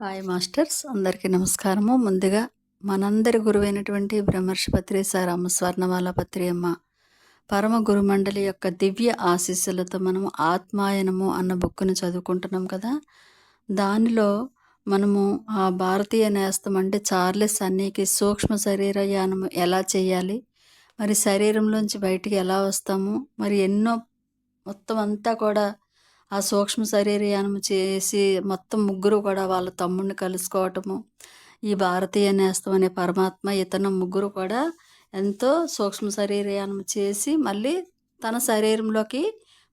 Hi masters అందరికీ నమస్కారము. ముందుగా మనందరి గురువైనటువంటి బ్రహ్మర్షిపత్రి సారమ్మ స్వర్ణమాల పత్రి అమ్మ పరమ గురుమండలి యొక్క దివ్య ఆశీస్సులతో మనం ఆత్మాయనము అన్న బుక్కును చదువుకుంటున్నాం కదా. దానిలో మనము ఆ భారతీయ నేస్తం అంటే చార్లెస్ అన్నీకి సూక్ష్మ శరీర యానము ఎలా చేయాలి మరి శరీరంలోంచి బయటికి ఎలా వస్తాము మరి ఎన్నో మొత్తం అంతా కూడా ఆ సూక్ష్మ శరీరయానం చేసి మొత్తం ముగ్గురు కూడా వాళ్ళ తమ్ముడిని కలుసుకోవటము ఈ భారతీయ నేస్తం అనే పరమాత్మ ఇతను ముగ్గురు కూడా ఎంతో సూక్ష్మ శరీరయానం చేసి మళ్ళీ తన శరీరంలోకి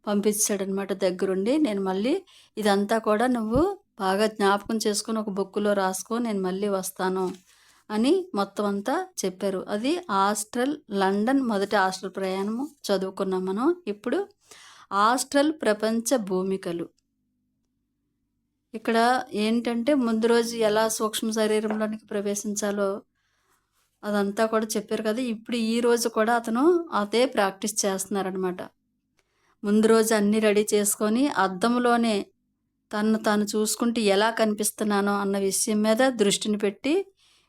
పంపించాడనమాట దగ్గరుండి. నేను మళ్ళీ ఇదంతా కూడా నువ్వు బాగా జ్ఞాపకం చేసుకుని ఒక బుక్కులో రాసుకో నేను మళ్ళీ వస్తాను అని మొత్తం అంతా చెప్పారు. అది హాస్టల్ లండన్ మొదటి హాస్టల్ ప్రయాణము చదువుకున్నాం మనం. ఇప్పుడు ఆస్ట్రల్ ప్రపంచ భూమికలు. ఇక్కడ ఏంటంటే ముందు రోజు ఎలా సూక్ష్మ శరీరంలోనికి ప్రవేశించాలో అదంతా కూడా చెప్పారు కదా. ఇప్పుడు ఈ రోజు కూడా అతను అదే ప్రాక్టీస్ చేస్తున్నారనమాట ముందు రోజు అన్నీ రెడీ చేసుకొని అద్దంలోనే తను తాను చూసుకుంటూ ఎలా కనిపిస్తున్నానో అన్న విషయం మీద దృష్టిని పెట్టి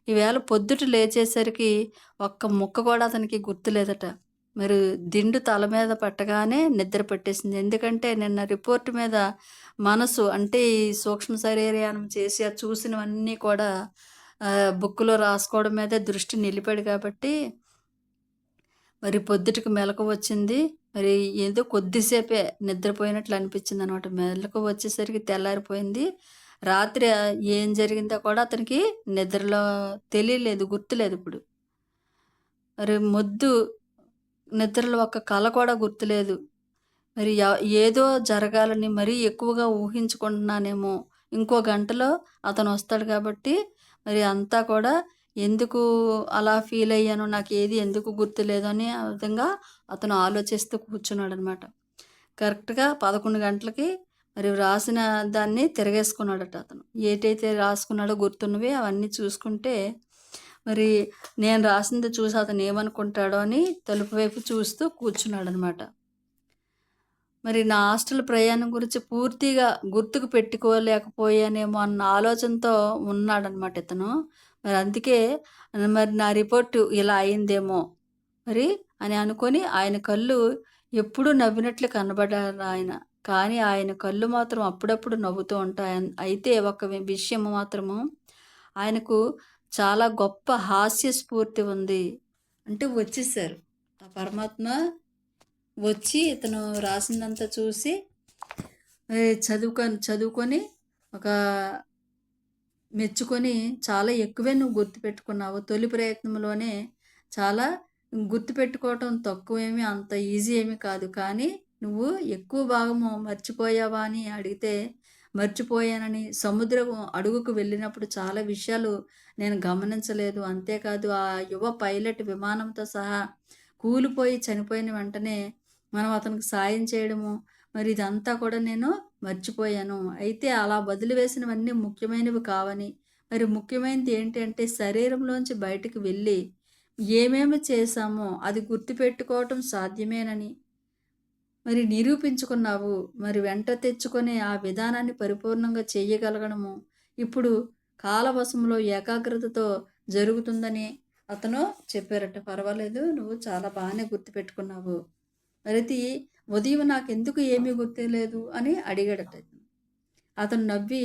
ఈవేళ పొద్దుట లేచేసరికి ఒక్క ముక్క కూడా అతనికి గుర్తులేదట. మరి దిండు తల మీద పట్టగానే నిద్ర పట్టేసింది. ఎందుకంటే నిన్న రిపోర్ట్ మీద మనసు అంటే ఈ సూక్ష్మ శరీరయానం చేసి ఆ చూసినవన్నీ కూడా బుక్లో రాసుకోవడం మీద దృష్టి నిలిపాడు కాబట్టి మరి పొద్దుటికి మెలకు వచ్చింది. మరి ఏదో కొద్దిసేపే నిద్రపోయినట్లు అనిపించింది అనమాట మెలకు వచ్చేసరికి తెల్లారిపోయింది. రాత్రి ఏం జరిగిందో కూడా అతనికి నిద్రలో తెలియలేదు గుర్తులేదు ఇప్పుడు. మరి మొద్దు నిద్రలో ఒక కళ కూడా గుర్తులేదు. మరి ఏదో జరగాలని మరీ ఎక్కువగా ఊహించుకుంటున్నానేమో. ఇంకో గంటలో అతను వస్తాడు కాబట్టి మరి అంతా కూడా ఎందుకు అలా ఫీల్ అయ్యాను నాకు ఏది ఎందుకు గుర్తులేదు అని ఆ విధంగా అతను ఆలోచిస్తూ కూర్చున్నాడు అనమాట కరెక్ట్గా పదకొండు గంటలకి మరి రాసిన దాన్ని తిరగేసుకున్నాడట అతను. ఏటైతే రాసుకున్నాడో గుర్తున్నవి అవన్నీ చూసుకుంటే మరి నేను రాసింది చూసి అతను ఏమనుకుంటాడో అని తలుపు వైపు చూస్తూ కూర్చున్నాడు అనమాట మరి నా హాస్టల్ ప్రయాణం గురించి పూర్తిగా గుర్తుకు పెట్టుకోలేకపోయానేమో అన్న ఆలోచనతో ఉన్నాడనమాట ఇతను. మరి అందుకే మరి నా రిపోర్టు ఇలా అయిందేమో మరి అని అనుకొని ఆయన కళ్ళు ఎప్పుడూ నవ్వినట్లు కనబడారు ఆయన. కానీ ఆయన కళ్ళు మాత్రం అప్పుడప్పుడు నవ్వుతూ ఉంటాయి అయితే ఒక విషయం మాత్రము ఆయనకు చాలా గొప్ప హాస్య స్ఫూర్తి ఉంది. అంటే వచ్చేసారు. ఆ పరమాత్మ వచ్చి ఇతను రాసిందంతా చూసి చదువుకొని చదువుకొని ఒక మెచ్చుకొని చాలా ఎక్కువే నువ్వు గుర్తుపెట్టుకున్నావు తొలి ప్రయత్నంలోనే చాలా గుర్తుపెట్టుకోవటం తక్కువేమీ అంత ఈజీ ఏమీ కాదు. కానీ నువ్వు ఎక్కువ భాగము మర్చిపోయావా అని అడిగితే మర్చిపోయానని సముద్రం అడుగుకు వెళ్ళినప్పుడు చాలా విషయాలు నేను గమనించలేదు. అంతేకాదు ఆ యువ పైలట్ విమానంతో సహా కూలిపోయి చనిపోయిన వెంటనే మనం అతనికి సాయం చేయడము మరి ఇదంతా కూడా నేను మర్చిపోయాను. అయితే అలా వదిలివేసినవన్నీ ముఖ్యమైనవి కావని మరి ముఖ్యమైనది ఏంటంటే శరీరంలోంచి బయటకు వెళ్ళి ఏమేమి చేశామో అది గుర్తుపెట్టుకోవటం సాధ్యమేనని మరి నిరూపించుకున్నావు. మరి వెంట తెచ్చుకునే ఆ విధానాన్ని పరిపూర్ణంగా చేయగలగడము. ఇప్పుడు కాలవశంలో ఏకాగ్రతతో జరుగుతుందని అతను చెప్పారట. పర్వాలేదు నువ్వు చాలా బాగానే గుర్తుపెట్టుకున్నావు. మరిది ఉదయం నాకు ఎందుకు ఏమీ గుర్తులేదు? అని అడిగాడట అతను. నవ్వి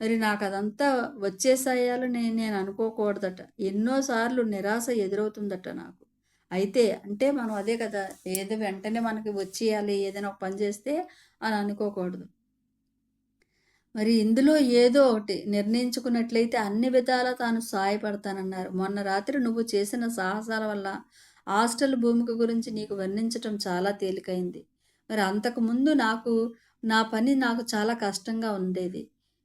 మరి నాకు అదంతా వచ్చేసాయాలని నేను అనుకోకూడదట. ఎన్నోసార్లు నిరాశ ఎదురవుతుందట నాకు. అయితే అంటే మనం అదే కదా ఏదో వెంటనే మనకి వచ్చేయాలి ఏదైనా ఒక పని చేస్తే అని అనుకోకూడదు. మరి ఇందులో ఏదో ఒకటి నిర్ణయించుకున్నట్లయితే అన్ని విధాలా తాను సహాయపడతానన్నారు మొన్న రాత్రి నువ్వు చేసిన సాహసాల వల్ల హాస్టల్ భూమిక గురించి నీకు వర్ణించటం చాలా తేలికైంది. మరి అంతకుముందు నాకు నా పని నాకు చాలా కష్టంగా ఉండేది.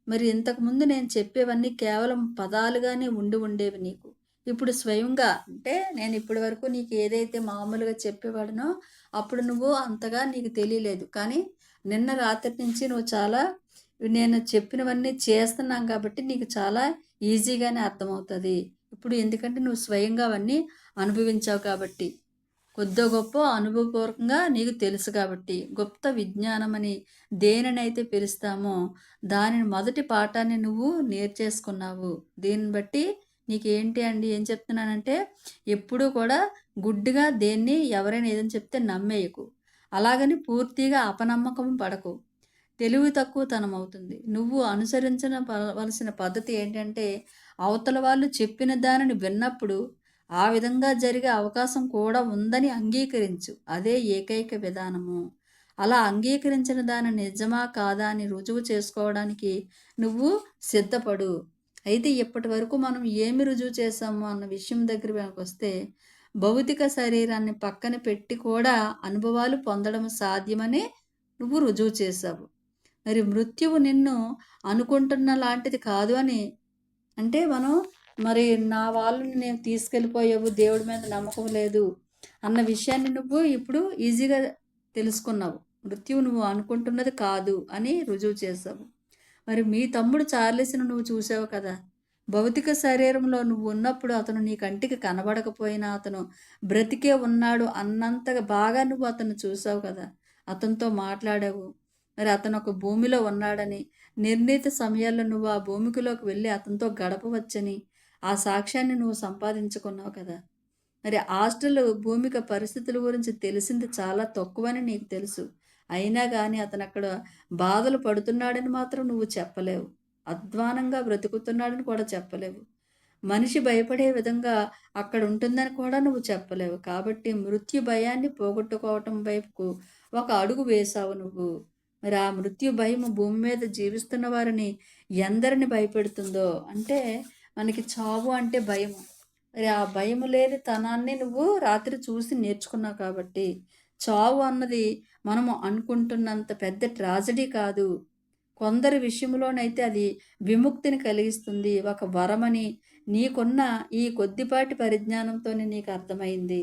మరి ఇంతకుముందు నేను చెప్పేవన్నీ కేవలం పదాలుగానే ఉండి ఉండేవి నీకు. ఇప్పుడు స్వయంగా అంటే నేను ఇప్పటి వరకు నీకు ఏదైతే మామూలుగా చెప్పేవాడినో అప్పుడు నువ్వు అంతగా నీకు తెలియలేదు. కానీ నిన్న రాత్రి నుంచి నువ్వు చాలా నేను చెప్పినవన్నీ చేస్తున్నాం కాబట్టి నీకు చాలా ఈజీగానే అర్థమవుతుంది. ఇప్పుడు ఎందుకంటే నువ్వు స్వయంగా అవన్నీ అనుభవించావు కాబట్టి. కొద్దో గొప్ప అనుభవపూర్వకంగా నీకు తెలుసు కాబట్టి. గుప్త విజ్ఞానం అని దేనినైతే పిలుస్తామో దానిని మొదటి పాఠాన్ని నువ్వు నేర్చేసుకున్నావు. దీన్ని బట్టి నీకేంటి అండి? ఏం చెప్తున్నానంటే ఎప్పుడూ కూడా గుడ్డిగా దేన్ని ఎవరైనా ఏదైనా చెప్తే నమ్మేయకు. అలాగని పూర్తిగా అపనమ్మకం పడకు. తెలివి తక్కువతనం అవుతుంది. నువ్వు అనుసరించవలసిన పద్ధతి ఏంటంటే అవతల వాళ్ళు చెప్పిన దానిని విన్నప్పుడు ఆ విధంగా జరిగే అవకాశం కూడా ఉందని అంగీకరించు. అదే ఏకైక విధానము. అలా అంగీకరించిన దాని నిజమా కాదా అని రుజువు చేసుకోవడానికి నువ్వు సిద్ధపడు. అయితే ఇప్పటి వరకు మనం ఏమి రుజువు చేసాము అన్న విషయం దగ్గర వస్తే భౌతిక శరీరాన్ని పక్కన పెట్టి కూడా అనుభవాలు పొందడం సాధ్యమని నువ్వు రుజువు చేసావు మరి మృత్యువు నిన్ను అనుకుంటున్న లాంటిది కాదు అని అంటే మనం మరి నా వాళ్ళని నేను తీసుకెళ్ళిపోయావు దేవుడి మీద నమ్మకం లేదు అన్న విషయాన్ని నువ్వు ఇప్పుడు ఈజీగా తెలుసుకున్నావు. మృత్యువు నువ్వు అనుకుంటున్నది కాదు అని రుజువు చేసావు మరి మీ తమ్ముడు చార్లెస్ను నువ్వు చూసావు కదా? భౌతిక శరీరంలో నువ్వు ఉన్నప్పుడు అతను నీ కంటికి కనబడకపోయినా అతను బ్రతికే ఉన్నాడు అన్నంతగా బాగా నువ్వు అతను చూసావు కదా? అతనితో మాట్లాడావు. మరి అతను ఒక భూమిలో ఉన్నాడని నిర్ణీత సమయాల్లో నువ్వు ఆ భూమికిలోకి వెళ్ళి అతనితో గడపవచ్చని ఆ సాక్ష్యాన్ని నువ్వు సంపాదించుకున్నావు కదా? మరి హాస్టల్ భూమిక పరిస్థితుల గురించి తెలిసింది చాలా తక్కువని నీకు తెలుసు. అయినా కానీ అతను అక్కడ బాధలు పడుతున్నాడని మాత్రం నువ్వు చెప్పలేవు. అధ్వానంగా బ్రతుకుతున్నాడని కూడా చెప్పలేవు. మనిషి భయపడే విధంగా అక్కడ ఉంటుందని కూడా నువ్వు చెప్పలేవు. కాబట్టి మృత్యు భయాన్ని పోగొట్టుకోవటం వైపుకు ఒక అడుగు వేశావు నువ్వు. మరి ఆ మృత్యు భయం భూమి మీద జీవిస్తున్న వారిని ఎందరిని భయపెడుతుందో? అంటే మనకి చావు అంటే భయం. మరి ఆ భయం లేని తనాన్ని నువ్వు రాత్రి చూసి నేర్చుకున్నావు కాబట్టి చావు అన్నది మనము అనుకుంటున్నంత పెద్ద ట్రాజడీ కాదు. కొందరి విషయంలోనైతే అది విముక్తిని కలిగిస్తుంది. ఒక వరమని నీకున్న ఈ కొద్దిపాటి పరిజ్ఞానంతోనే నీకు అర్థమైంది.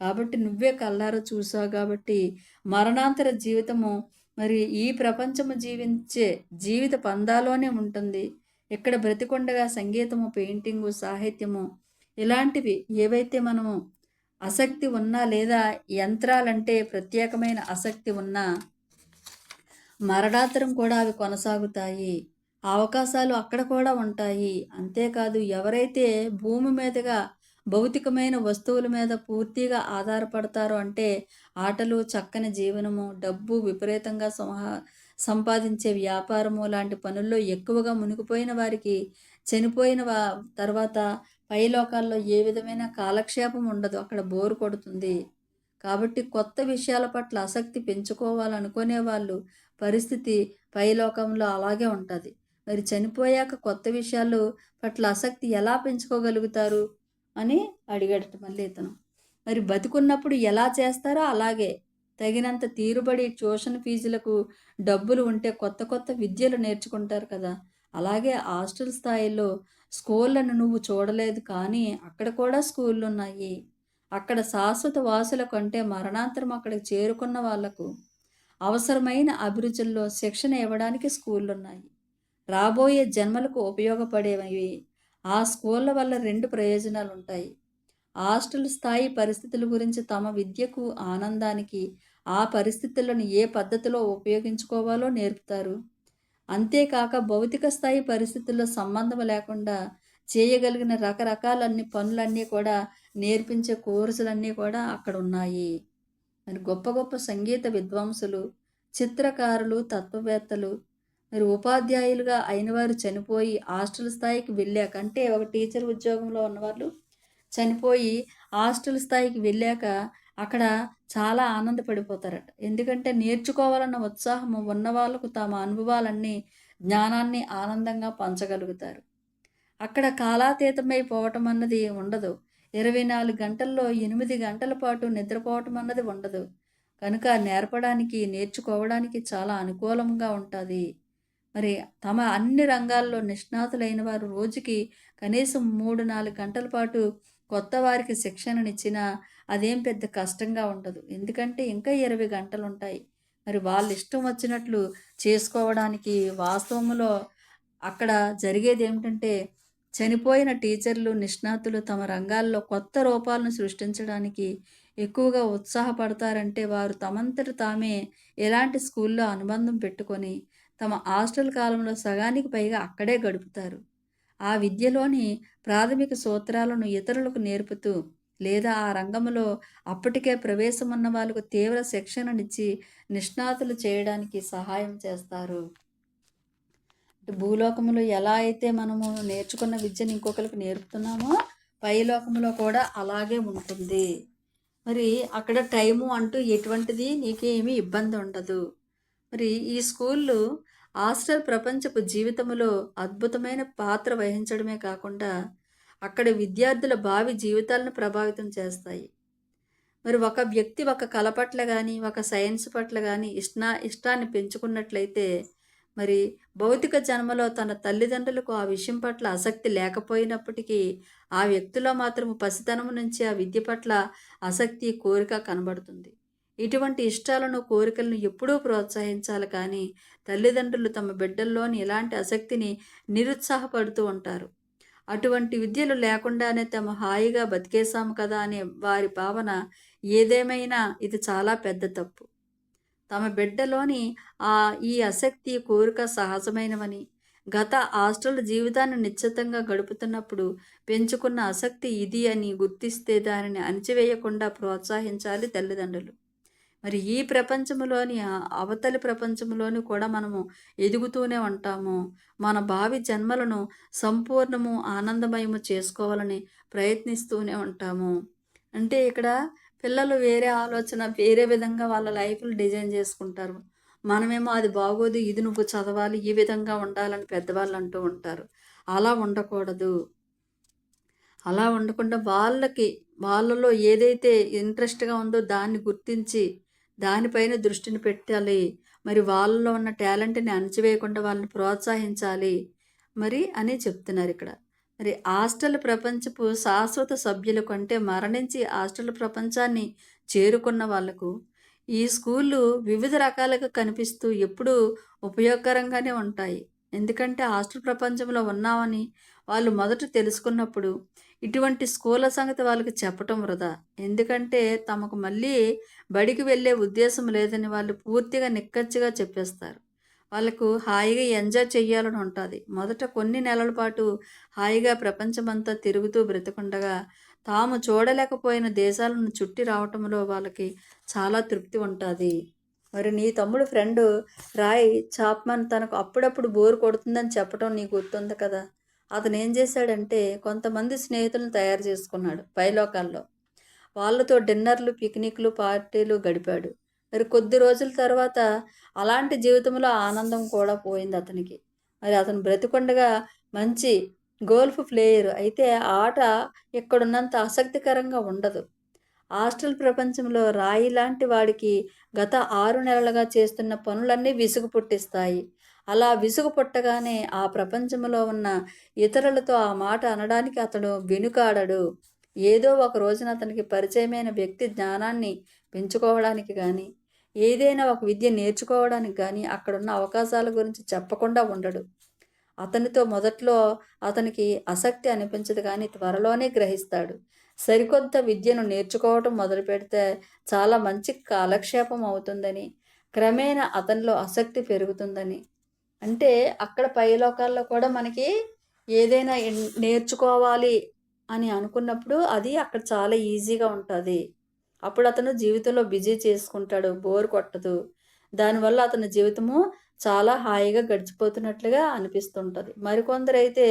కాబట్టి నువ్వే కల్లారా చూసావు కాబట్టి మరణాంతర జీవితము మరి ఈ ప్రపంచము జీవించే జీవిత పందాలోనే ఉంటుంది. ఇక్కడ బ్రతికొండగా సంగీతము పెయింటింగు సాహిత్యము ఇలాంటివి ఏవైతే మనము ఆసక్తి ఉన్నా లేదా యంత్రాలంటే ప్రత్యేకమైన ఆసక్తి ఉన్నా మరణాంతరం కూడా అవి కొనసాగుతాయి. అవకాశాలు అక్కడ కూడా ఉంటాయి. అంతేకాదు ఎవరైతే భూమి మీదుగా భౌతికమైన వస్తువుల మీద పూర్తిగా ఆధారపడతారో అంటే ఆటలు చక్కని జీవనము డబ్బు విపరీతంగా సంహా సంపాదించే వ్యాపారము లాంటి పనుల్లో ఎక్కువగా మునిగిపోయిన వారికి చనిపోయిన వా తర్వాత పైలోకాల్లో ఏ విధమైన కాలక్షేపం ఉండదు. అక్కడ బోరు కొడుతుంది. కాబట్టి కొత్త విషయాల పట్ల ఆసక్తి పెంచుకోవాలనుకునే వాళ్ళు పరిస్థితి పైలోకంలో అలాగే ఉంటుంది. మరి చనిపోయాక కొత్త విషయాలు పట్ల ఆసక్తి ఎలా పెంచుకోగలుగుతారు? అని అడిగాడట మళ్ళీ ఇతను. మరి బతికున్నప్పుడు ఎలా చేస్తారో అలాగే తగినంత తీరుబడి ట్యూషన్ ఫీజులకు డబ్బులు ఉంటే కొత్త కొత్త విద్యలు నేర్చుకుంటారు కదా. అలాగే హాస్టల్ స్థాయిలో స్కూళ్ళను నువ్వు చూడలేదు కానీ అక్కడ కూడా స్కూళ్ళు ఉన్నాయి అక్కడ శాశ్వత వాసుల కంటే మరణాంతరం అక్కడికి చేరుకున్న వాళ్ళకు అవసరమైన అభిరుచుల్లో శిక్షణ ఇవ్వడానికి స్కూళ్ళు ఉన్నాయి రాబోయే జన్మలకు ఉపయోగపడేవి ఆ స్కూళ్ళ వల్ల రెండు ప్రయోజనాలు ఉంటాయి హాస్టల్ స్థాయి పరిస్థితుల గురించి తమ విద్యకు ఆనందానికి ఆ పరిస్థితులను ఏ పద్ధతిలో ఉపయోగించుకోవాలో నేర్పుతారు. అంతేకాక భౌతిక స్థాయి పరిస్థితుల్లో సంబంధం లేకుండా చేయగలిగిన రకరకాలన్ని పనులన్నీ కూడా నేర్పించే కోర్సులన్నీ కూడా అక్కడ ఉన్నాయి మరి గొప్ప గొప్ప సంగీత విద్వాంసులు చిత్రకారులు తత్వవేత్తలు మరి ఉపాధ్యాయులుగా అయిన వారు చనిపోయి హాస్టల్ స్థాయికి వెళ్ళాక అంటే ఒక టీచర్ ఉద్యోగంలో ఉన్నవాళ్ళు చనిపోయి హాస్టల్ స్థాయికి వెళ్ళాక అక్కడ చాలా ఆనందపడిపోతారట. ఎందుకంటే నేర్చుకోవాలన్న ఉత్సాహము ఉన్న వాళ్ళకు తమ అనుభవాలన్నీ జ్ఞానాన్ని ఆనందంగా పంచగలుగుతారు. అక్కడ కాలాతీతమైపోవటం అన్నది ఉండదు. ఇరవై నాలుగు గంటల్లో ఎనిమిది గంటల పాటు నిద్రపోవటం అన్నది ఉండదు. కనుక నేర్పడానికి నేర్చుకోవడానికి చాలా అనుకూలంగా ఉంటుంది. మరి తమ అన్ని రంగాల్లో నిష్ణాతులైన వారు రోజుకి కనీసం మూడు నాలుగు గంటల పాటు కొత్త వారికి శిక్షణనిచ్చిన అదేం పెద్ద కష్టంగా ఉండదు. ఎందుకంటే ఇంకా ఇరవై గంటలు ఉంటాయి మరి వాళ్ళు ఇష్టం వచ్చినట్లు చేసుకోవడానికి వాస్తవంలో అక్కడ జరిగేది ఏమిటంటే చనిపోయిన టీచర్లు నిష్ణాతులు తమ రంగాల్లో కొత్త రూపాలను సృష్టించడానికి ఎక్కువగా ఉత్సాహపడతారంటే వారు తమంతట తామే ఎలాంటి స్కూల్లో అనుబంధం పెట్టుకొని తమ హాస్టల్ కాలంలో సగానికి పైగా అక్కడే గడుపుతారు. ఆ విద్యలోని ప్రాథమిక సూత్రాలను ఇతరులకు నేర్పుతూ లేదా ఆ రంగంలో అప్పటికే ప్రవేశం ఉన్న వాళ్ళకు తీవ్ర శిక్షణనిచ్చి నిష్ణాతులు చేయడానికి సహాయం చేస్తారు. భూలోకంలో ఎలా అయితే మనము నేర్చుకున్న విద్యను ఇంకొకరికి నేర్పుతున్నామో పైలోకంలో కూడా అలాగే ఉంటుంది. మరి అక్కడ టైము అంటూ ఎటువంటిది నీకేమీ ఇబ్బంది ఉండదు. మరి ఈ స్కూళ్ళు హాస్టల్ ప్రపంచపు జీవితంలో అద్భుతమైన పాత్ర వహించడమే కాకుండా అక్కడ విద్యార్థుల భావి జీవితాలను ప్రభావితం చేస్తాయి. మరి ఒక వ్యక్తి ఒక కళ పట్ల కానీ ఒక సైన్స్ పట్ల కానీ ఇష్ట ఇష్టాన్ని పెంచుకున్నట్లయితే మరి భౌతిక జన్మలో తన తల్లిదండ్రులకు ఆ విషయం పట్ల ఆసక్తి లేకపోయినప్పటికీ ఆ వ్యక్తిలో మాత్రం పసితనం నుంచి ఆ విద్య పట్ల ఆసక్తి కోరిక కనబడుతుంది. ఇటువంటి ఇష్టాలను కోరికలను ఎప్పుడూ ప్రోత్సహించాలి కానీ తల్లిదండ్రులు తమ బిడ్డల్లోని ఇలాంటి ఆసక్తిని నిరుత్సాహపడుతూ ఉంటారు. అటువంటి విద్యలు లేకుండానే తమ హాయిగా బతికేశాము కదా అనే వారి భావన ఏదేమైనా ఇది చాలా పెద్ద తప్పు. తమ బిడ్డలోని ఆ ఈ ఆసక్తి కోరిక సహజమైనవని గత హాస్టల్ జీవితాన్ని నిశ్చితంగా గడుపుతున్నప్పుడు పెంచుకున్న ఆసక్తి ఇది అని గుర్తిస్తే దానిని అణచివేయకుండా ప్రోత్సహించాలి తల్లిదండ్రులు. మరి ఈ ప్రపంచంలోని అవతలి ప్రపంచంలోని కూడా మనము ఎదుగుతూనే ఉంటాము. మన భావి జన్మలను సంపూర్ణము ఆనందమయము చేసుకోవాలని ప్రయత్నిస్తూనే ఉంటాము. అంటే ఇక్కడ పిల్లలు వేరే ఆలోచన వేరే విధంగా వాళ్ళ లైఫ్లు డిజైన్ చేసుకుంటారు. మనమేమో అది బాగోదు ఇది నువ్వు చదవాలి ఈ విధంగా ఉండాలని పెద్దవాళ్ళు అంటూ ఉంటారు. అలా ఉండకూడదు. అలా ఉండకుండా వాళ్ళకి వాళ్ళలో ఏదైతే ఇంట్రెస్ట్గా ఉందో దాన్ని గుర్తించి దానిపైన దృష్టిని పెట్టాలి. మరి వాళ్ళలో ఉన్న టాలెంట్ని అణచివేయకుండా వాళ్ళని ప్రోత్సహించాలి మరి అని చెప్తున్నారు ఇక్కడ. మరి హాస్టల్ ప్రపంచపు శాశ్వత సభ్యుల కంటే మరణించి హాస్టల్ ప్రపంచాన్ని చేరుకున్న వాళ్ళకు ఈ స్కూళ్ళు వివిధ రకాలుగా కనిపిస్తూ ఎప్పుడూ ఉపయోగకరంగానే ఉంటాయి. ఎందుకంటే హాస్టల్ ప్రపంచంలో ఉన్నామని వాళ్ళు మొదట తెలుసుకున్నప్పుడు ఇటువంటి స్కూళ్ళ సంగతి వాళ్ళకి చెప్పటం వృధా. ఎందుకంటే తమకు మళ్ళీ బడికి వెళ్ళే ఉద్దేశం లేదని వాళ్ళు పూర్తిగా నిక్కచ్చిగా చెప్పేస్తారు. వాళ్ళకు హాయిగా ఎంజాయ్ చేయాలని ఉంటుంది. మొదట కొన్ని నెలల పాటు హాయిగా ప్రపంచమంతా తిరుగుతూ బ్రతకుండగా తాము చూడలేకపోయిన దేశాలను చుట్టి రావటంలో వాళ్ళకి చాలా తృప్తి ఉంటుంది. మరి నీ తమ్ముడు ఫ్రెండ్ రాయ్ చాప్మన్ తనకు అప్పుడప్పుడు బోర్ కొడుతుందని చెప్పడం నీకు గుర్తుంది కదా? అతను ఏం చేశాడంటే కొంతమంది స్నేహితులను తయారు చేసుకున్నాడు పైలోకాల్లో. వాళ్ళతో డిన్నర్లు పిక్నిక్లు పార్టీలు గడిపాడు. మరి కొద్ది రోజుల తర్వాత అలాంటి జీవితంలో ఆనందం కూడా పోయింది అతనికి. మరి అతను బ్రతికొండగా మంచి గోల్ఫ్ ప్లేయర్. అయితే ఆట ఇక్కడున్నంత ఆసక్తికరంగా ఉండదు. హాస్టల్ ప్రపంచంలో రాయి లాంటి వాడికి గత ఆరు నెలలుగా చేస్తున్న పనులన్నీ విసుగు పుట్టిస్తాయి. అలా విసుగు పుట్టగానే ఆ ప్రపంచంలో ఉన్న ఇతరులతో ఆ మాట అనడానికి అతడు వెనుకాడడు. ఏదో ఒక రోజున అతనికి పరిచయమైన వ్యక్తి జ్ఞానాన్ని పెంచుకోవడానికి కానీ ఏదైనా ఒక విద్య నేర్చుకోవడానికి కానీ అక్కడున్న అవకాశాల గురించి చెప్పకుండా ఉండడు. అతనితో మొదట్లో అతనికి ఆసక్తి అనిపించదు కానీ త్వరలోనే గ్రహిస్తాడు. సరికొత్త విద్యను నేర్చుకోవటం మొదలు పెడితే చాలా మంచి కాలక్షేపం అవుతుందని క్రమేణా అతనిలో ఆసక్తి పెరుగుతుందని అంటే అక్కడ పైలోకాల్లో కూడా మనకి ఏదైనా నేర్చుకోవాలి అని అనుకున్నప్పుడు అది అక్కడ చాలా ఈజీగా ఉంటుంది. అప్పుడు అతను జీవితంలో బిజీ చేసుకుంటాడు బోర్ కొట్టదు. దానివల్ల అతని జీవితము చాలా హాయిగా గడిచిపోతున్నట్లుగా అనిపిస్తుంటుంది. మరికొందరైతే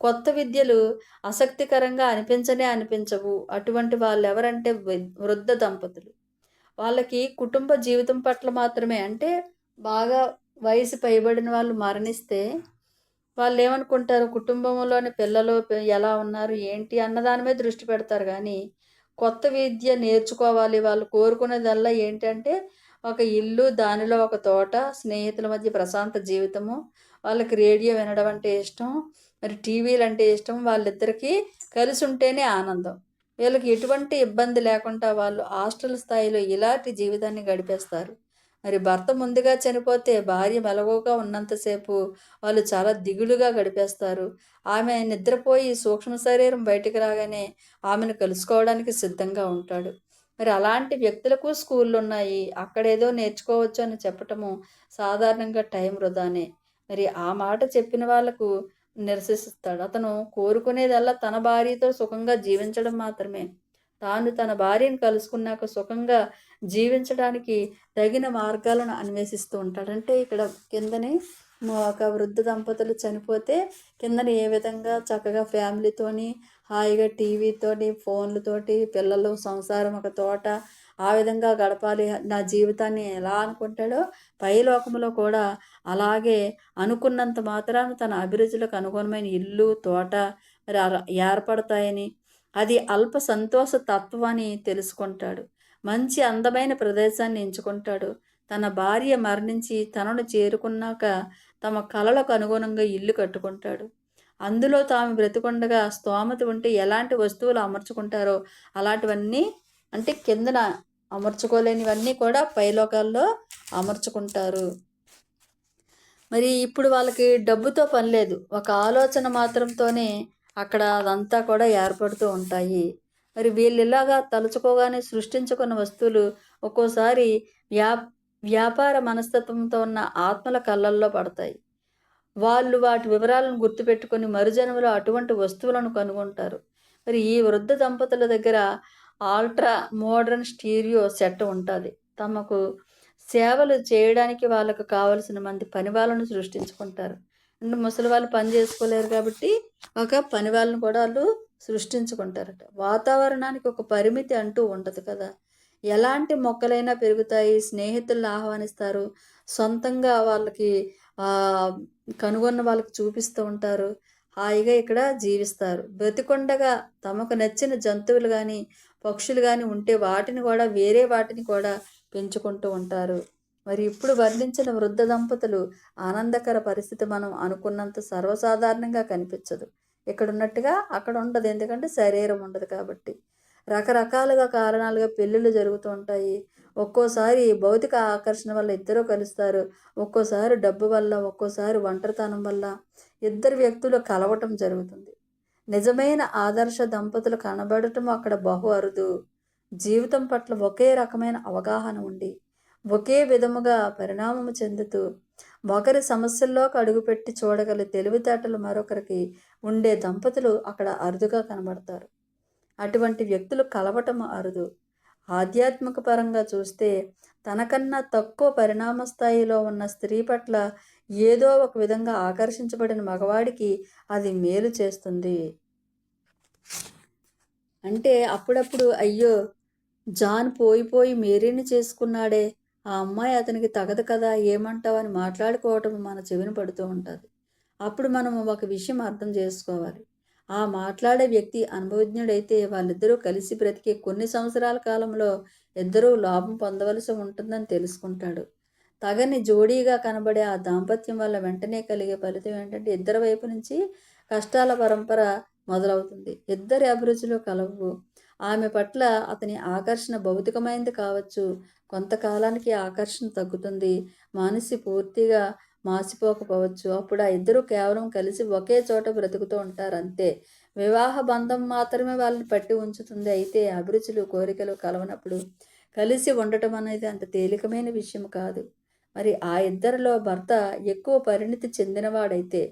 కొత్త విద్యలు ఆసక్తికరంగా అనిపించనే అనిపించవు. అటువంటి వాళ్ళు ఎవరంటే వృద్ధ దంపతులు. వాళ్ళకి కుటుంబ జీవితం పట్ల మాత్రమే అంటే బాగా వయసు పైబడిన వాళ్ళు మరణిస్తే వాళ్ళు ఏమనుకుంటారు కుటుంబంలోని పిల్లలు ఎలా ఉన్నారు? ఏంటి? అన్నదాని మీద దృష్టి పెడతారు. కానీ కొత్త విద్య నేర్చుకోవాలి. వాళ్ళు కోరుకునేదల్లా ఏంటంటే ఒక ఇల్లు దానిలో ఒక తోట స్నేహితుల మధ్య ప్రశాంత జీవితము. వాళ్ళకి రేడియో వినడం అంటే ఇష్టం. మరి టీవీలు అంటే ఇష్టం. వాళ్ళిద్దరికీ కలిసి ఉంటేనే ఆనందం. వీళ్ళకి ఎటువంటి ఇబ్బంది లేకుండా వాళ్ళు హాస్టల్ స్థాయిలో ఇలాంటి జీవితాన్ని గడిపేస్తారు. మరి భర్త ముందుగా చనిపోతే భార్య మెలగుగా ఉన్నంతసేపు వాళ్ళు చాలా దిగులుగా గడిపేస్తారు. ఆమె నిద్రపోయి సూక్ష్మ శరీరం బయటికి రాగానే ఆమెను కలుసుకోవడానికి సిద్ధంగా ఉంటాడు. మరి అలాంటి వ్యక్తులకు స్కూళ్ళు ఉన్నాయి. అక్కడేదో నేర్చుకోవచ్చు అని చెప్పటము సాధారణంగా టైం వృధానే. మరి ఆ మాట చెప్పిన వాళ్ళకు నిరసిస్తాడు. అతను కోరుకునేదల్లా తన భార్యతో సుఖంగా జీవించడం మాత్రమే. తాను తన భార్యను కలుసుకున్నాక సుఖంగా జీవించడానికి తగిన మార్గాలను అన్వేషిస్తూ ఉంటాడంటే ఇక్కడ కిందనే ఒక వృద్ధ దంపతులు చనిపోతే కిందన ఏ విధంగా చక్కగా ఫ్యామిలీతోని హాయిగా టీవీతోటి ఫోన్లతోటి పిల్లలు సంసారం ఒక తోట ఆ విధంగా గడపాలి. నా జీవితాన్ని ఎలా అనుకుంటాడో పై లోకంలో కూడా అలాగే అనుకున్నంత మాత్రాన తన అభిరుచులకు అనుగుణమైన ఇల్లు తోట మరి ఏర్పడతాయని అది అల్ప సంతోష తత్వాన్ని తెలుసుకుంటాడు. మంచి అందమైన ప్రదేశాన్ని ఎంచుకుంటాడు. తన భార్య మరణించి తనను చేరుకున్నాక తమ కళలకు అనుగుణంగా ఇల్లు కట్టుకుంటాడు. అందులో తాము బ్రతికొండగా స్తోమత ఉంటే ఎలాంటి వస్తువులు అమర్చుకుంటారో అలాంటివన్నీ అంటే కిందన అమర్చుకోలేనివన్నీ కూడా పైలోకాల్లో అమర్చుకుంటారు. మరి ఇప్పుడు వాళ్ళకి డబ్బుతో పని లేదు. ఒక ఆలోచన మాత్రంతోనే అక్కడ అదంతా కూడా ఏర్పడుతూ ఉంటాయి. మరి వీళ్ళు ఇలాగా తలుచుకోగానే సృష్టించుకున్న వస్తువులు ఒక్కోసారి వ్యా వ్యాపార మనస్తత్వంతో ఉన్న ఆత్మల కళ్ళల్లో పడతాయి. వాళ్ళు వాటి వివరాలను గుర్తుపెట్టుకొని మరుజన్మలో అటువంటి వస్తువులను కనుగొంటారు. మరి ఈ వృద్ధ దంపతుల దగ్గర ఆల్ట్రా మోడర్న్ స్టీరియో సెట్ ఉంటుంది. తమకు సేవలు చేయడానికి వాళ్ళకు కావలసిన మంది పని వాళ్ళను సృష్టించుకుంటారు. ముసలి వాళ్ళు పని చేసుకోలేరు కాబట్టి ఒక పని వాళ్ళని కూడా వాళ్ళు సృష్టించుకుంటారట. వాతావరణానికి ఒక పరిమితి అంటూ ఉండదు కదా. ఎలాంటి మొక్కలైనా పెరుగుతాయి స్నేహితులను ఆహ్వానిస్తారు సొంతంగా వాళ్ళకి కనుగొన్న వాళ్ళకి చూపిస్తూ ఉంటారు హాయిగా ఇక్కడ జీవిస్తారు. బ్రతికొండగా తమకు నచ్చిన జంతువులు కానీ పక్షులు కానీ ఉంటే వాటిని కూడా వేరే వాటిని కూడా పెంచుకుంటూ ఉంటారు. మరి ఇప్పుడు వర్ణించిన వృద్ధ దంపతులు ఆనందకర పరిస్థితి మనం అనుకున్నంత సర్వసాధారణంగా కనిపించదు. ఇక్కడ ఉన్నట్టుగా అక్కడ ఉండదు. ఎందుకంటే శరీరం ఉండదు కాబట్టి. రకరకాలుగా కారణాలుగా పెళ్ళిళ్ళు జరుగుతూ ఉంటాయి. ఒక్కోసారి భౌతిక ఆకర్షణ వల్ల ఇద్దరూ కలుస్తారు. ఒక్కోసారి డబ్బు వల్ల ఒక్కోసారి ఒంటరితనం వల్ల ఇద్దరు వ్యక్తులు కలవటం జరుగుతుంది. నిజమైన ఆదర్శ దంపతులు కనబడటం అక్కడ బహు అరుదు. జీవితం పట్ల ఒకే రకమైన అవగాహన ఉండి ఒకే విధముగా పరిణామము చెందుతూ ఒకరి సమస్యల్లోకి అడుగుపెట్టి చూడగల తెలివితేటలు మరొకరికి ఉండే దంపతులు అక్కడ అరుదుగా కనబడతారు. అటువంటి వ్యక్తులు కలవటం అరుదు. ఆధ్యాత్మిక పరంగా చూస్తే తనకన్నా తక్కువ పరిణామ స్థాయిలో ఉన్న స్త్రీ పట్ల ఏదో ఒక విధంగా ఆకర్షించబడిన మగవాడికి అది మేలు చేస్తుంది. అంటే అప్పుడప్పుడు అయ్యో జాన్ పోయిపోయి మేరీని చేసుకున్నాడే ఆ అమ్మాయి అతనికి తగదు కదా ఏమంటావని మాట్లాడుకోవటం మన చెవిన పడుతూ ఉంటుంది. అప్పుడు మనం ఒక విషయం అర్థం చేసుకోవాలి. ఆ మాట్లాడే వ్యక్తి అనుభవజ్ఞుడైతే వాళ్ళిద్దరూ కలిసి బ్రతికే కొన్ని సంవత్సరాల కాలంలో ఇద్దరూ లాభం పొందవలసి ఉంటుందని తెలుసుకుంటాడు. తగని జోడీగా కనబడే ఆ దాంపత్యం వల్ల వెంటనే కలిగే ఫలితం ఏంటంటే ఇద్దరి వైపు నుంచి కష్టాల పరంపర మొదలవుతుంది. ఇద్దరి అభిరుచులు కలవు. ఆమె పట్ల అతని ఆకర్షణ భౌతికమైనది కావచ్చు కొంతకాలానికి ఆకర్షణ తగ్గుతుంది. మనిషి పూర్తిగా మాసిపోకపోవచ్చు. అప్పుడు ఆ ఇద్దరు కేవలం కలిసి ఒకే చోట బ్రతుకుతూ ఉంటారు అంతే. వివాహ బంధం మాత్రమే వాళ్ళని పట్టి ఉంచుతుంది. అయితే అభిరుచులు కోరికలు కలవనప్పుడు కలిసి ఉండటం అనేది అంత తేలికమైన విషయం కాదు. మరి ఆ ఇద్దరిలో భర్త ఎక్కువ పరిణితి చెందినవాడైతే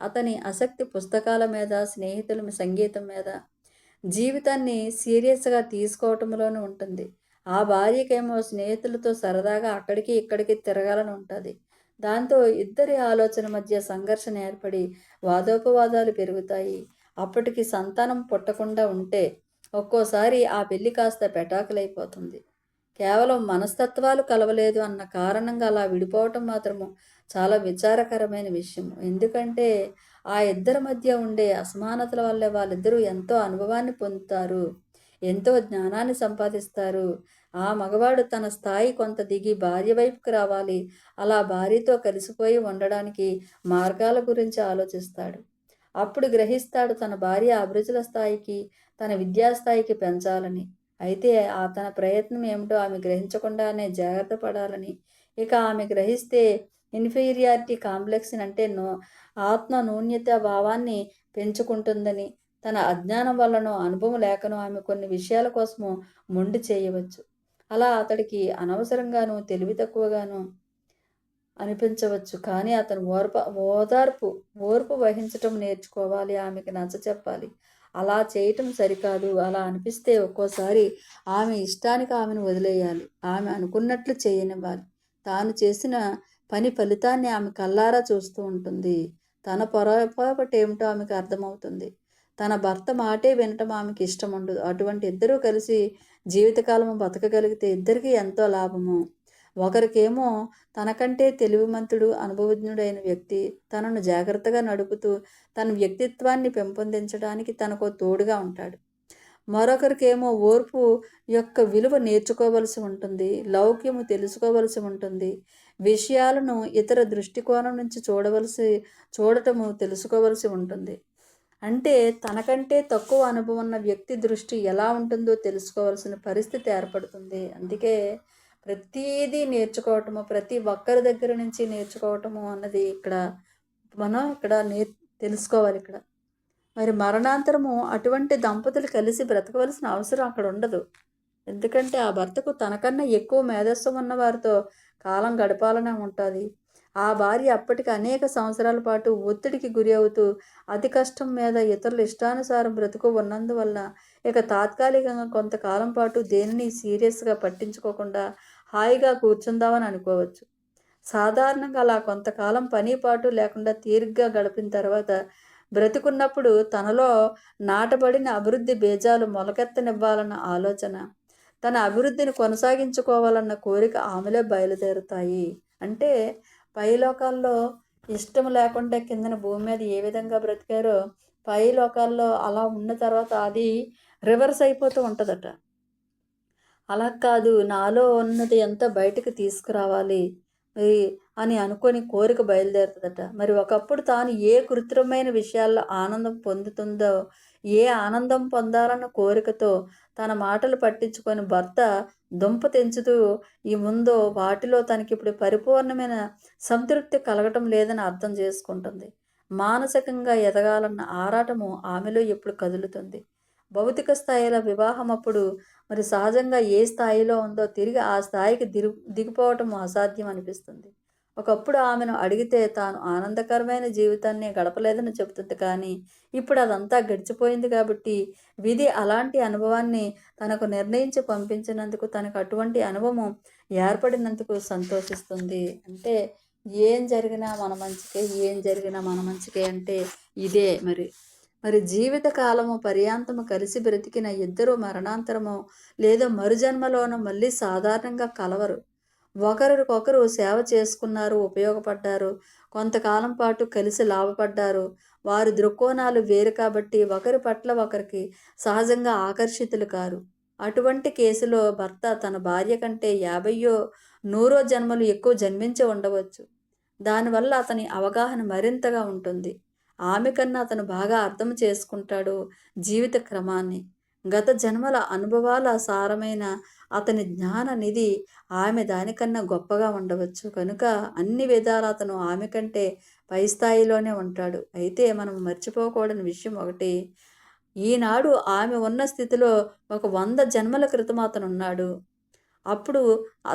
అతని ఆసక్తి పుస్తకాల మీద స్నేహితుల సంగీతం మీద జీవితాన్ని సీరియస్గా తీసుకోవటంలోనే ఉంటుంది. ఆ భార్యకేమో స్నేహితులతో సరదాగా అక్కడికి ఇక్కడికి తిరగాలని ఉంటుంది. దాంతో ఇద్దరి ఆలోచన మధ్య సంఘర్షణ ఏర్పడి వాదోపవాదాలు పెరుగుతాయి. అప్పటికి సంతానం పుట్టకుండా ఉంటే ఒక్కోసారి ఆ పెళ్ళి కాస్త పెటాకులైపోతుంది. కేవలం మనస్తత్వాలు కలవలేదు అన్న కారణంగా అలా విడిపోవటం మాత్రము చాలా విచారకరమైన విషయం ఎందుకంటే ఆ ఇద్దరి మధ్య ఉండే అసమానతల వల్ల వాళ్ళిద్దరూ ఎంతో అనుభవాన్ని పొందుతారు. ఎంతో జ్ఞానాన్ని సంపాదిస్తారు. ఆ మగవాడు తన స్థాయి కొంత దిగి భార్య వైపుకి రావాలి. అలా భార్యతో కలిసిపోయి ఉండడానికి మార్గాల గురించి ఆలోచిస్తాడు. అప్పుడు గ్రహిస్తాడు తన భార్య అభిరుచుల స్థాయికి తన విద్యాస్థాయికి పెంచాలని. అయితే ఆ తన ప్రయత్నం ఏమిటో ఆమె గ్రహించకుండానే జాగ్రత్త పడాలని. ఇక ఆమె గ్రహిస్తే ఇన్ఫీరియారిటీ కాంప్లెక్స్ అంటే నో ఆత్మ నూన్యత భావాన్ని పెంచుకుంటుందని. తన అజ్ఞానం వల్లనో అనుభవం లేకనో ఆమె కొన్ని విషయాల కోసము మొండి చేయవచ్చు. అలా అతడికి అనవసరంగాను తెలివి తక్కువగాను అనిపించవచ్చు. కానీ అతను ఓర్ప ఓదార్పు ఓర్పు వహించటం నేర్చుకోవాలి ఆమెకి నచ్చ చెప్పాలి. అలా చేయటం సరికాదు. అలా అనిపిస్తే ఒక్కోసారి ఆమె ఇష్టానికి ఆమెను వదిలేయాలి. ఆమె అనుకున్నట్లు చేయనివ్వాలి. తాను చేసిన పని ఫలితాన్ని ఆమె కల్లారా చూస్తూ ఉంటుంది. తన పొరపాటు ఏమిటో ఆమెకు అర్థమవుతుంది. తన భర్త మాటే వినటం ఆమెకి ఇష్టం ఉండదు. అటువంటి ఇద్దరూ కలిసి జీవితకాలం బతకగలిగితే ఇద్దరికీ ఎంతో లాభము. ఒకరికేమో తనకంటే తెలివిమంతుడు అనుభవజ్ఞుడైన వ్యక్తి తనను జాగ్రత్తగా నడుపుతూ తన వ్యక్తిత్వాన్ని పెంపొందించడానికి తనకు తోడుగా ఉంటాడు. మరొకరికేమో ఓర్పు యొక్క విలువ నేర్చుకోవలసి ఉంటుంది లౌక్యము తెలుసుకోవలసి ఉంటుంది విషయాలను ఇతర దృష్టికోణం నుంచి చూడవలసి చూడటము తెలుసుకోవలసి ఉంటుంది. అంటే తనకంటే తక్కువ అనుభవం ఉన్న వ్యక్తి దృష్టి ఎలా ఉంటుందో తెలుసుకోవాల్సిన పరిస్థితి ఏర్పడుతుంది. అందుకే ప్రతీదీ నేర్చుకోవటము ప్రతి ఒక్కరి దగ్గర నుంచి నేర్చుకోవటము అన్నది ఇక్కడ మనం ఇక్కడ నేర్ తెలుసుకోవాలి ఇక్కడ. మరి మరణాంతరము అటువంటి దంపతులు కలిసి బ్రతకవలసిన అవసరం అక్కడ ఉండదు. ఎందుకంటే ఆ భర్తకు తనకన్నా ఎక్కువ మేధస్సు ఉన్న వారితో కాలం గడపాలనే ఉంటుంది. ఆ భార్య అప్పటికి అనేక సంవత్సరాల పాటు ఒత్తిడికి గురి అవుతూ అతి కష్టం మీద ఇతరుల ఇష్టానుసారం బ్రతుకు ఉన్నందువల్ల ఇక తాత్కాలికంగా కొంతకాలం పాటు దేనిని సీరియస్గా పట్టించుకోకుండా హాయిగా కూర్చుందామని అనుకోవచ్చు. సాధారణంగా అలా కొంతకాలం పని పాటు లేకుండా తీరిగ్గా గడిపిన తర్వాత బ్రతికున్నప్పుడు తనలో నాటబడిన అభివృద్ధి బీజాలు మొలకెత్తనివ్వాలన్న ఆలోచన తన అభివృద్ధిని కొనసాగించుకోవాలన్న కోరిక ఆమెలో బయలుదేరుతాయి. అంటే పై లోకాల్లో ఇష్టం లేకుండా కిందన భూమి మీద ఏ విధంగా బ్రతికారో పై లోకాల్లో అలా ఉన్న తర్వాత అది రివర్స్ అయిపోతూ ఉంటుందట. అలా కాదు నాలో ఉన్నది ఎంత బయటకు తీసుకురావాలి మరి అని అనుకొని కోరిక బయలుదేరుతుందట. మరి ఒకప్పుడు తాను ఏ కృత్రిమైన విషయాల్లో ఆనందం పొందుతుందో ఏ ఆనందం పొందాలన్న కోరికతో తన మాటలు పట్టించుకొని భర్త దుంప తెంచుతూ ఈ ముందో వాటిలో తనకి ఇప్పుడు పరిపూర్ణమైన సంతృప్తి కలగటం లేదని అర్థం చేసుకుంటుంది. మానసికంగా ఎదగాలన్న ఆరాటము ఆమెలో ఎప్పుడు కదులుతుంది. భౌతిక స్థాయిలో వివాహం అప్పుడు మరి సహజంగా ఏ స్థాయిలో ఉందో తిరిగి ఆ స్థాయికి దిగు దిగిపోవటం అసాధ్యం అనిపిస్తుంది. ఒకప్పుడు ఆమెను అడిగితే తాను ఆనందకరమైన జీవితాన్ని గడపలేదని చెబుతుంది కానీ ఇప్పుడు అదంతా గడిచిపోయింది కాబట్టి విధి అలాంటి అనుభవాన్ని తనకు నిర్ణయించి పంపించినందుకు తనకు అటువంటి అనుభవం ఏర్పడినందుకు సంతోషిస్తుంది. అంటే ఏం జరిగినా మన మంచికే ఏం జరిగినా మన మంచికే అంటే ఇదే మరి. మరి జీవిత కాలము పర్యాంతము కలిసి బ్రతికిన ఇద్దరు మరణాంతరము లేదా మరుజన్మలోనూ మళ్ళీ సాధారణంగా కలవరు. ఒకరికొకరు సేవ చేసుకున్నారు ఉపయోగపడ్డారు. కొంతకాలం పాటు కలిసి లాభపడ్డారు. వారి దృక్కోణాలు వేరు కాబట్టి ఒకరి పట్ల ఒకరికి సహజంగా ఆకర్షితులు కారు. అటువంటి కేసులో భర్త తన భార్య కంటే యాభయో నూరో జన్మలు ఎక్కువ జన్మించి ఉండవచ్చు. దానివల్ల అతని అవగాహన మరింతగా ఉంటుంది. ఆమె కన్నా అతను బాగా అర్థం చేసుకుంటాడు జీవిత క్రమాన్ని. గత జన్మల అనుభవాల సారమైన అతని జ్ఞాన నిధి ఆమె దానికన్నా గొప్పగా ఉండవచ్చు. కనుక అన్ని విధాలు అతను ఆమె కంటే పై స్థాయిలోనే ఉంటాడు. అయితే మనం మర్చిపోకూడని విషయం ఒకటి ఈనాడు ఆమె ఉన్న స్థితిలో ఒక వంద జన్మల క్రితం అతను ఉన్నాడు. అప్పుడు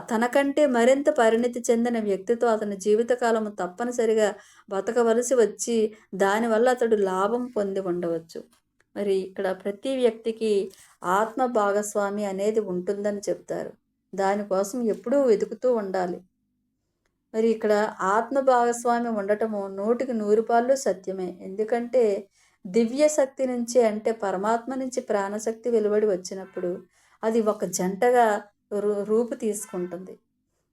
తనకంటే మరింత పరిణితి చెందిన వ్యక్తితో అతని జీవితకాలం తప్పనిసరిగా బతకవలసి వచ్చి దానివల్ల అతడు లాభం పొంది ఉండవచ్చు. మరి ఇక్కడ ప్రతి వ్యక్తికి ఆత్మ భాగస్వామి అనేది ఉంటుందని చెప్తారు. దానికోసం ఎప్పుడూ వెతుకుతూ ఉండాలి. మరి ఇక్కడ ఆత్మ భాగస్వామి ఉండటము నూటికి నూరు పాళ్ళు సత్యమే. ఎందుకంటే దివ్య శక్తి నుంచి అంటే పరమాత్మ నుంచి ప్రాణశక్తి వెలువడి వచ్చినప్పుడు అది ఒక జంటగా రూపు తీసుకుంటుంది.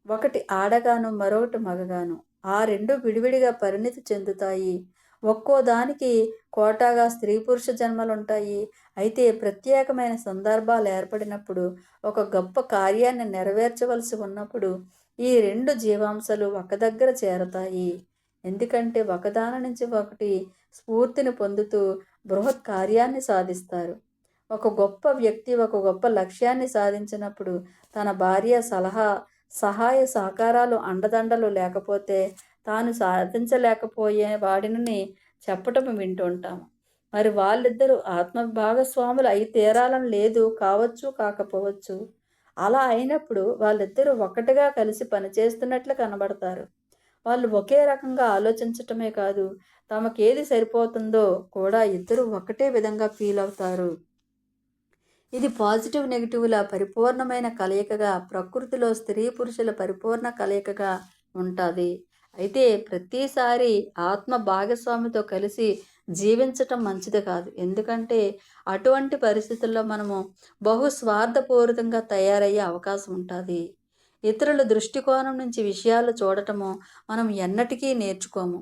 ఒకటి ఆడగాను మరొకటి మగగాను. ఆ రెండు విడివిడిగా పరిణితి చెందుతాయి. ఒక్కో దానికి కోటాగా స్త్రీ పురుష జన్మలుంటాయి. అయితే ప్రత్యేకమైన సందర్భాలు ఏర్పడినప్పుడు ఒక గొప్ప కార్యాన్ని నెరవేర్చవలసి ఉన్నప్పుడు ఈ రెండు జీవాంశాలు ఒక దగ్గర చేరతాయి. ఎందుకంటే ఒకదాని నుంచి ఒకటి స్ఫూర్తిని పొందుతూ బృహత్ కార్యాన్ని సాధిస్తారు. ఒక గొప్ప వ్యక్తి ఒక గొప్ప లక్ష్యాన్ని సాధించినప్పుడు తన భార్య సలహా సహాయ సహకారాలు అండదండలు లేకపోతే తాను సాధించలేకపోయే వాడిని చెప్పటం వింటుంటాము. మరి వాళ్ళిద్దరూ ఆత్మ భాగస్వాములు అయి తీరాలని లేదు కావచ్చు కాకపోవచ్చు. అలా అయినప్పుడు వాళ్ళిద్దరూ ఒకటిగా కలిసి పనిచేస్తున్నట్లు కనబడతారు. వాళ్ళు ఒకే రకంగా ఆలోచించటమే కాదు తమకేది సరిపోతుందో కూడా ఇద్దరు ఒకటే విధంగా ఫీల్ అవుతారు. ఇది పాజిటివ్ నెగిటివ్ల పరిపూర్ణమైన కలయికగా ప్రకృతిలో స్త్రీ పురుషుల పరిపూర్ణ కలయికగా ఉంటుంది. అయితే ప్రతిసారి ఆత్మ భాగస్వామితో కలిసి జీవించటం మంచిది కాదు. ఎందుకంటే అటువంటి పరిస్థితుల్లో మనము బహు స్వార్థపూరితంగా తయారయ్యే అవకాశం ఉంటుంది. ఇతరుల దృష్టికోణం నుంచి విషయాలు చూడటము మనం ఎన్నటికీ నేర్చుకోము.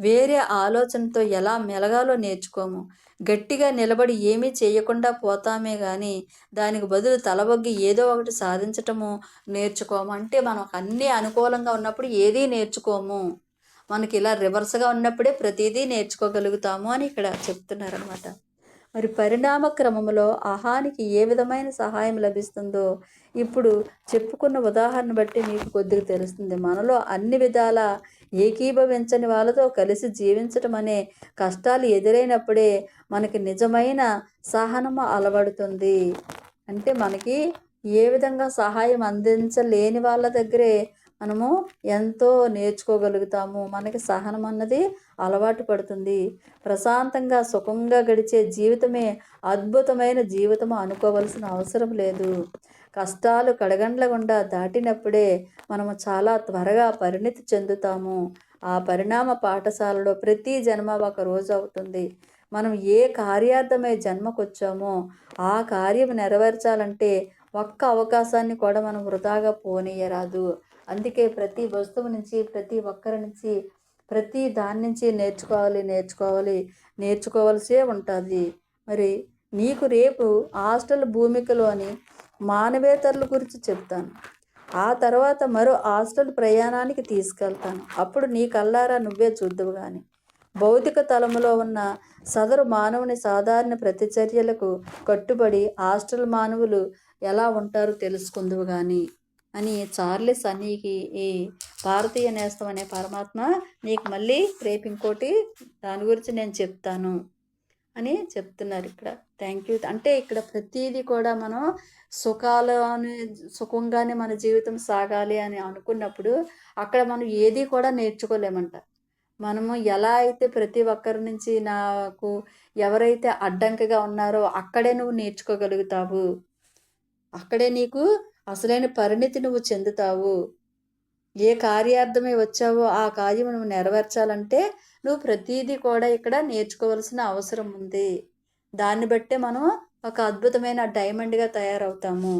వేరే ఆలోచనతో ఎలా మెలగాలో నేర్చుకోము. గట్టిగా నిలబడి ఏమీ చేయకుండా పోతామే కానీ దానికి బదులు తలబొగ్గి ఏదో ఒకటి సాధించటము నేర్చుకోము. అంటే మనం అన్నీ అనుకూలంగా ఉన్నప్పుడు ఏదీ నేర్చుకోము. మనకి ఇలా రివర్స్గా ఉన్నప్పుడే ప్రతిదీ నేర్చుకోగలుగుతాము అని ఇక్కడ చెప్తున్నారనమాట మరి పరిణామ క్రమంలో ఆహానికి ఏ విధమైన సహాయం లభిస్తుందో ఇప్పుడు చెప్పుకున్న ఉదాహరణ బట్టి మీకు కొద్దిగా తెలుస్తుంది. మనలో అన్ని విధాల ఏకీభవించని వాళ్ళతో కలిసి జీవించటం అనే కష్టాలు ఎదురైనప్పుడే మనకి నిజమైన సహనము అలవడుతుంది. అంటే మనకి ఏ విధంగా సహాయం అందించలేని వాళ్ళ దగ్గరే మనము ఎంతో నేర్చుకోగలుగుతాము. మనకి సహనం అన్నది అలవాటు పడుతుంది. ప్రశాంతంగా సుఖంగా గడిచే జీవితమే అద్భుతమైన జీవితం అనుకోవలసిన అవసరం లేదు. కష్టాలు కడగండ్ల గుండా దాటినప్పుడే మనము చాలా త్వరగా పరిణితి చెందుతాము. ఆ పరిణామ పాఠశాలలో ప్రతి జన్మ ఒక రోజు అవుతుంది. మనం ఏ కార్యార్థమై జన్మకొచ్చామో ఆ కార్యం నెరవేర్చాలంటే ఒక్క అవకాశాన్ని కూడా మనం వృధాగా పోనీయరాదు. అందుకే ప్రతి వస్తువు నుంచి ప్రతి ఒక్కరి నుంచి ప్రతి దాని నుంచి నేర్చుకోవాలి నేర్చుకోవాలి నేర్చుకోవాల్సే ఉంటుంది. మరి నీకు రేపు హాస్టల్ భూమికలోని మానవేతరుల గురించి చెప్తాను. ఆ తర్వాత మరో హాస్టల్ ప్రయాణానికి తీసుకెళ్తాను. అప్పుడు నీ కల్లారా నువ్వే చూద్దువు కానీ భౌతిక తలములో ఉన్న సదరు మానవుని సాధారణ ప్రతిచర్యలకు కట్టుబడి హాస్టల్ మానవులు ఎలా ఉంటారో తెలుసుకుందువు కానీ అని చార్లెస్ అనీకి ఈ భారతీయ నేస్తం అనే పరమాత్మ నీకు మళ్ళీ రేపు ఇంకోటి దాని గురించి నేను చెప్తాను. అని చెప్తున్నారు ఇక్కడ. థ్యాంక్ యూ అంటే ఇక్కడ ప్రతిదీ కూడా మనం సుఖాలు సుఖంగానే మన జీవితం సాగాలి అని అనుకున్నప్పుడు అక్కడ మనం ఏది కూడా నేర్చుకోలేమంట. మనము ఎలా అయితే ప్రతి ఒక్కరి నుంచి నాకు ఎవరైతే అడ్డంకగా ఉన్నారో అక్కడే నువ్వు నేర్చుకోగలుగుతావు. అక్కడే నీకు అసలైన పరిణితి నువ్వు చెందుతావు. ఏ కార్యార్థమై వచ్చావో ఆ కార్యం నువ్వు నెరవేర్చాలంటే నువ్వు ప్రతీదీ కూడా ఇక్కడ నేర్చుకోవాల్సిన అవసరం ఉంది. దాన్ని బట్టే మనం ఒక అద్భుతమైన డైమండ్గా తయారవుతాము.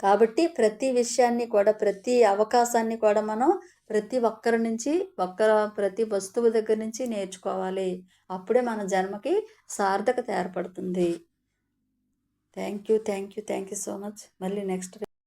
కాబట్టి ప్రతి విషయాన్ని కూడా ప్రతి అవకాశాన్ని కూడా మనం ప్రతి ఒక్కరి నుంచి ఒక్కర ప్రతి వస్తువు దగ్గర నుంచి నేర్చుకోవాలి. అప్పుడే మన జన్మకి సార్థకత ఏర్పడుతుంది. Thank you thank you thank you so much మళ్ళీ నెక్స్ట్